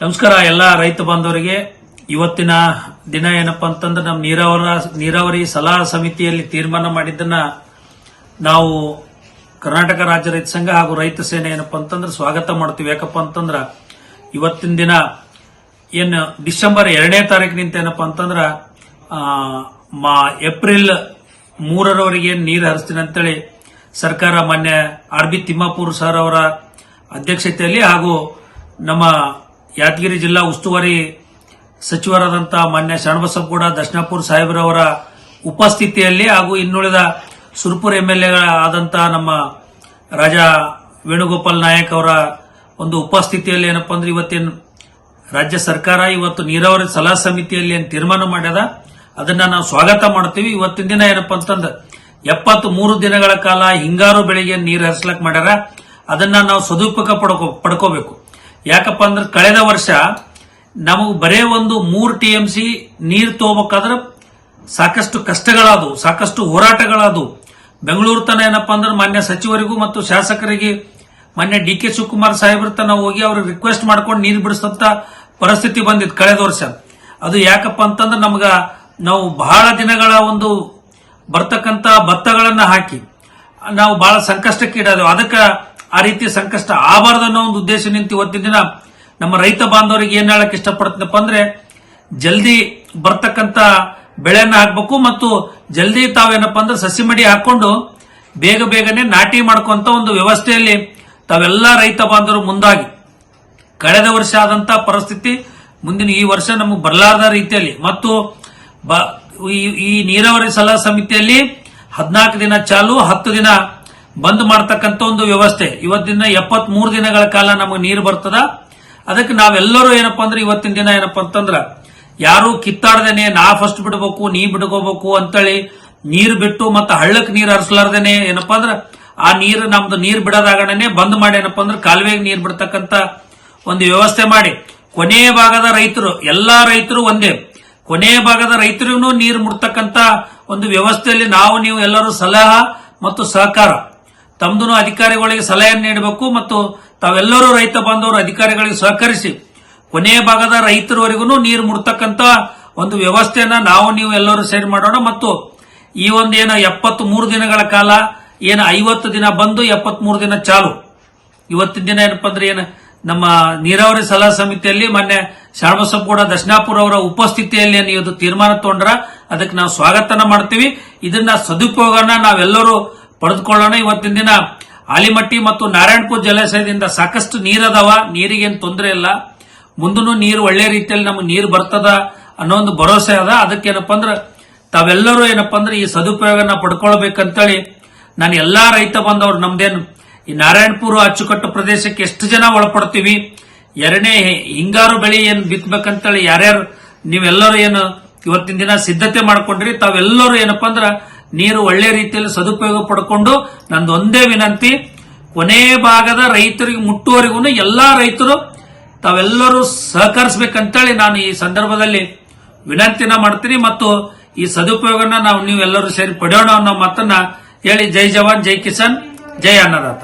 ನಮಸ್ಕಾರ ಎಲ್ಲ ರೈತ ಬಾಂಧವರಿಗೆ. ಇವತ್ತಿನ ದಿನ ಏನಪ್ಪಾ ಅಂತಂದ್ರೆ ನಮ್ಮ ನೀರಾವರ, ನೀರಾವರಿ ಸಲಹಾ ಸಮಿತಿಯಲ್ಲಿ ತೀರ್ಮಾನ ಮಾಡಿದ್ದನ್ನ ನಾವು ಕರ್ನಾಟಕ ರಾಜ್ಯ ರೈತ ಸಂಘ ಹಾಗೂ ರೈತ ಸೇನೆ ಏನಪ್ಪಾ ಅಂತಂದ್ರೆ ಸ್ವಾಗತ ಮಾಡ್ತೀವಿ. ಯಾಕಪ್ಪ ಅಂತಂದ್ರ ಇವತ್ತಿನ ದಿನ ಏನು ಡಿಸೆಂಬರ್ ಎರಡನೇ ತಾರೀಕಿನಿಂದ ಏನಪ್ಪಾ ಅಂತಂದ್ರ ಮಾ- ಏಪ್ರಿಲ್ ಮೂರರವರೆಗೆ ನೀರು ಹರಿಸ್ತೀನಿ ಅಂತೇಳಿ ಸರ್ಕಾರ ಮಾನ್ಯ ಆರ್ ಬಿ ತಿಮ್ಮಾಪುರ್ ಸರ್ ಅವರ ಅಧ್ಯಕ್ಷತೆಯಲ್ಲಿ ಹಾಗೂ ನಮ್ಮ ಯಾದಗಿರಿ ಜಿಲ್ಲಾ ಉಸ್ತುವಾರಿ ಸಚಿವರಾದಂತಹ ಮಾನ್ಯ ಶರಣಬಸಪ್ಪಗೌಡ ದರ್ಶನಾಪುರ್ ಸಾಹೇಬ್ರವರ ಉಪಸ್ಥಿತಿಯಲ್ಲಿ ಹಾಗೂ ಇನ್ನುಳಿದ ಸುರ್ಪುರ್ ಎಂ ಎಲ್ ಆದಂತಹ ನಮ್ಮ ರಾಜಾ ವೇಣುಗೋಪಾಲ್ ನಾಯಕ್ ಅವರ ಒಂದು ಉಪಸ್ಥಿತಿಯಲ್ಲಿ ಏನಪ್ಪ ಅಂದ್ರೆ ಇವತ್ತಿನ ರಾಜ್ಯ ಸರ್ಕಾರ, ಇವತ್ತು ನೀರಾವರಿ ಸಲಹಾ ಸಮಿತಿಯಲ್ಲಿ ಏನು ತೀರ್ಮಾನ ಮಾಡ್ಯದ? ಅದನ್ನ ನಾವು ಸ್ವಾಗತ ಮಾಡ್ತೀವಿ. ಇವತ್ತಿನ ದಿನ ಏನಪ್ಪ ಅಂತಂದ್ರೆ ಎಪ್ಪತ್ತು ಮೂರು ದಿನಗಳ ಕಾಲ ಹಿಂಗಾರು ಬೆಳೆಗೆ ನೀರು ಹರಿಸ್ಲಕ್ ಮಾಡ್ಯಾರ. ಅದನ್ನ ನಾವು ಸದುಪಯೋಗ ಪಡ್ಕೋ, ಪಡ್ಕೋಬೇಕು. ಯಾಕಪ್ಪ ಅಂದ್ರೆ ಕಳೆದ ವರ್ಷ ನಮಗ್ ಬರೇ ಒಂದು ಮೂರು ಟಿ ಎಂ ಸಿ ನೀರು ತಗೋಬೇಕಾದ್ರೆ ಸಾಕಷ್ಟು ಕಷ್ಟಗಳಾದವು, ಸಾಕಷ್ಟು ಹೋರಾಟಗಳಾದವು. ಬೆಂಗಳೂರು ತನ ಏನಪ್ಪ ಅಂದ್ರೆ ಮಾನ್ಯ ಸಚಿವರಿಗೂ ಮತ್ತು ಶಾಸಕರಿಗೆ ಮಾನ್ಯ ಡಿ ಕೆ ಶಿವಕುಮಾರ್ ಸಾಹೇಬ್ರ ತನ ಹೋಗಿ ಅವ್ರಿಗೆ ರಿಕ್ವೆಸ್ಟ್ ಮಾಡ್ಕೊಂಡು ನೀರು ಬಿಡಿಸಂತ ಪರಿಸ್ಥಿತಿ ಬಂದಿತ್ತು ಕಳೆದ ವರ್ಷ. ಅದು ಯಾಕಪ್ಪ ಅಂತಂದ್ರೆ ನಮ್ಗ ನಾವು ಬಹಳ ದಿನಗಳ ಒಂದು ಬರ್ತಕ್ಕಂತ ಭತ್ತಗಳನ್ನ ಹಾಕಿ, ನಾವು ಬಹಳ ಸಂಕಷ್ಟಕ್ಕೆ ಇಡೋದು ಅದಕ್ಕೆ ಆ ರೀತಿ ಸಂಕಷ್ಟ ಆಗಬಾರ್ದು ಅನ್ನೋ ಒಂದು ಉದ್ದೇಶ ನಿಂತು ಇವತ್ತಿನ ದಿನ ನಮ್ಮ ರೈತ ಬಾಂಧವರಿಗೆ ಏನ್ ಹೇಳಕ್ ಇಷ್ಟಪಡ್ತೀನಪ್ಪ ಅಂದ್ರೆ ಜಲ್ದಿ ಬರ್ತಕ್ಕಂತ ಬೆಳೆಯನ್ನ ಹಾಕ್ಬೇಕು ಮತ್ತು ಜಲ್ದಿ ತಾವೇನಪ್ಪ ಅಂದ್ರೆ ಸಸಿ ಮಡಿ ಹಾಕೊಂಡು ಬೇಗ ಬೇಗನೆ ನಾಟಿ ಮಾಡ್ಕೊಂತ ಒಂದು ವ್ಯವಸ್ಥೆಯಲ್ಲಿ ತಾವೆಲ್ಲ ರೈತ ಬಾಂಧವರು ಮುಂದಾಗಿ. ಕಳೆದ ವರ್ಷ ಆದಂತ ಪರಿಸ್ಥಿತಿ ಮುಂದಿನ ಈ ವರ್ಷ ನಮಗೆ ಬರಲಾರದ ರೀತಿಯಲ್ಲಿ ಮತ್ತು ಈ ನೀರಾವರಿ ಸಲಹಾ ಸಮಿತಿಯಲ್ಲಿ ಹದಿನಾಲ್ಕು ದಿನ ಚಾಲು, ಹತ್ತು ದಿನ ಬಂದ್ ಮಾಡ್ತಕ್ಕಂಥ ಒಂದು ವ್ಯವಸ್ಥೆ. ಇವತ್ತಿನ ಎಪ್ಪತ್ ಮೂರು ದಿನಗಳ ಕಾಲ ನಮಗೆ ನೀರು ಬರ್ತದ. ಅದಕ್ಕೆ ನಾವೆಲ್ಲರೂ ಏನಪ್ಪಾ ಅಂದ್ರೆ ಇವತ್ತಿನ ದಿನ ಏನಪ್ಪಾ ಅಂತಂದ್ರ, ಯಾರು ಕಿತ್ತಾಡ್ದೇನೆ, ನಾ ಫಸ್ಟ್ ಬಿಡಬೇಕು, ನೀ ಬಿಡ್ಕೋಬೇಕು ಅಂತೇಳಿ ನೀರು ಬಿಟ್ಟು ಮತ್ತೆ ಹಳ್ಳಕ್ ನೀರು ಹರಿಸಲಾರ್ದೇನೆ ಏನಪ್ಪಾ ಅಂದ್ರೆ, ಆ ನೀರು ನಮ್ದು ನೀರು ಬಿಡೋದಾಗಣನೆ ಬಂದ್ ಮಾಡಿ ಏನಪ್ಪಾ ಅಂದ್ರೆ ಕಾಲುವೆಗೆ ನೀರು ಬಿಡ್ತಕ್ಕಂತ ಒಂದು ವ್ಯವಸ್ಥೆ ಮಾಡಿ. ಕೊನೆಯ ಭಾಗದ ರೈತರು, ಎಲ್ಲಾ ರೈತರು ಒಂದೇ. ಕೊನೆಯ ಭಾಗದ ರೈತರಿಗೂ ನೀರು ಮುಡ್ತಕ್ಕಂತ ಒಂದು ವ್ಯವಸ್ಥೆಯಲ್ಲಿ ನಾವು, ನೀವು ಎಲ್ಲರೂ ಸಲಹಾ ಮತ್ತು ಸಹಕಾರ. ತಮ್ದು ಅಧಿಕಾರಿಗಳಿಗೆ ಸಲಹೆಯನ್ನು ನೀಡಬೇಕು ಮತ್ತು ತಾವೆಲ್ಲರೂ ರೈತ ಬಾಂಧವರು ಅಧಿಕಾರಿಗಳಿಗೆ ಸಹಕರಿಸಿ ಕೊನೆಯ ಭಾಗದ ರೈತರವರೆಗೂ ನೀರು ಮುಡ್ತಕ್ಕಂತ ಒಂದು ವ್ಯವಸ್ಥೆಯನ್ನ ನಾವು ನೀವು ಎಲ್ಲರೂ ಸೇರಿ ಮಾಡೋಣ ಮತ್ತು ಈ ಒಂದು ಏನು ಮೂರು ದಿನಗಳ ಕಾಲ, ಏನು ಐವತ್ತು ದಿನ ಬಂದು ಎಪ್ಪತ್ತ್ ಮೂರು ದಿನ ಚಾಲು. ಇವತ್ತಿನ ದಿನ ಏನಪ್ಪ ಅಂದ್ರೆ ಏನು, ನಮ್ಮ ನೀರಾವರಿ ಸಲಹಾ ಸಮಿತಿಯಲ್ಲಿ ಮೊನ್ನೆ ಶಾಣಬಸಪ್ಪಗೌಡ ದಕ್ಷಿಣಾಪುರ ಅವರ ಉಪಸ್ಥಿತಿಯಲ್ಲಿ ಏನು ಇದು ತೀರ್ಮಾನ ತಗೊಂಡ್ರ ಅದಕ್ಕೆ ನಾವು ಸ್ವಾಗತನ ಮಾಡ್ತೀವಿ. ಇದನ್ನ ಸದುಪಯೋಗನ ನಾವೆಲ್ಲರೂ ಪಡೆದುಕೊಳ್ಳೋಣ. ಇವತ್ತಿನ ದಿನ ಆಲಿಮಟ್ಟಿ ಮತ್ತು ನಾರಾಯಣಪುರ ಜಲಾಶಯದಿಂದ ಸಾಕಷ್ಟು ನೀರದವ. ನೀರಿಗೇನು ತೊಂದರೆ ಇಲ್ಲ. ಮುಂದೂ ನೀರು ಒಳ್ಳೆ ರೀತಿಯಲ್ಲಿ ನಮಗೆ ನೀರು ಬರ್ತದ ಅನ್ನೋ ಒಂದು ಭರವಸೆ ಅದ. ಅದಕ್ಕೇನಪ್ಪ ಅಂದ್ರೆ ತಾವೆಲ್ಲರೂ ಏನಪ್ಪ ಅಂದ್ರೆ ಈ ಸದುಪಯೋಗನ ಪಡ್ಕೊಳ್ಬೇಕಂತೇಳಿ ನಾನು ಎಲ್ಲಾ ರೈತ ಬಂದವರು ನಮ್ದೇನು ಈ ನಾರಾಯಣಪುರ ಅಚ್ಚುಕಟ್ಟು ಪ್ರದೇಶಕ್ಕೆ ಎಷ್ಟು ಜನ ಒಳಪಡ್ತೀವಿ? ಎರಡನೇ ಹಿಂಗಾರು ಬೆಳೆ ಏನ್ ಬಿತ್ತಬೇಕಂತೇಳಿ ಯಾರ್ಯಾರು ನೀವೆಲ್ಲರೂ ಏನು ಇವತ್ತಿನ ದಿನ ಸಿದ್ಧತೆ ಮಾಡ್ಕೊಂಡ್ರಿ. ತಾವೆಲ್ಲರೂ ಏನಪ್ಪ ಅಂದ್ರ ನೀರು ಒಳ್ಳೆ ರೀತಿಯಲ್ಲಿ ಸದುಪಯೋಗ ಪಡ್ಕೊಂಡು ಒಂದೇ ವಿನಂತಿ, ಕೊನೆ ಭಾಗದ ರೈತರಿಗೆ, ಮುಟ್ಟುವವರೆಗೂ ಎಲ್ಲಾ ರೈತರು ತಾವೆಲ್ಲರೂ ಸಹಕರಿಸಬೇಕಂತೇಳಿ ನಾನು ಈ ಸಂದರ್ಭದಲ್ಲಿ ವಿನಂತಿನ ಮಾಡ್ತೀನಿ ಮತ್ತು ಈ ಸದುಪಯೋಗನ ನಾವು ನೀವೆಲ್ಲರೂ ಸೇರಿ ಪಡೆಯೋಣ ಅನ್ನೋ ಮಾತನ್ನ ಹೇಳಿ ಜೈ ಜವಾನ್, ಜೈ ಕಿಸಾನ್, ಜೈ ಅನ್ನದಾತ.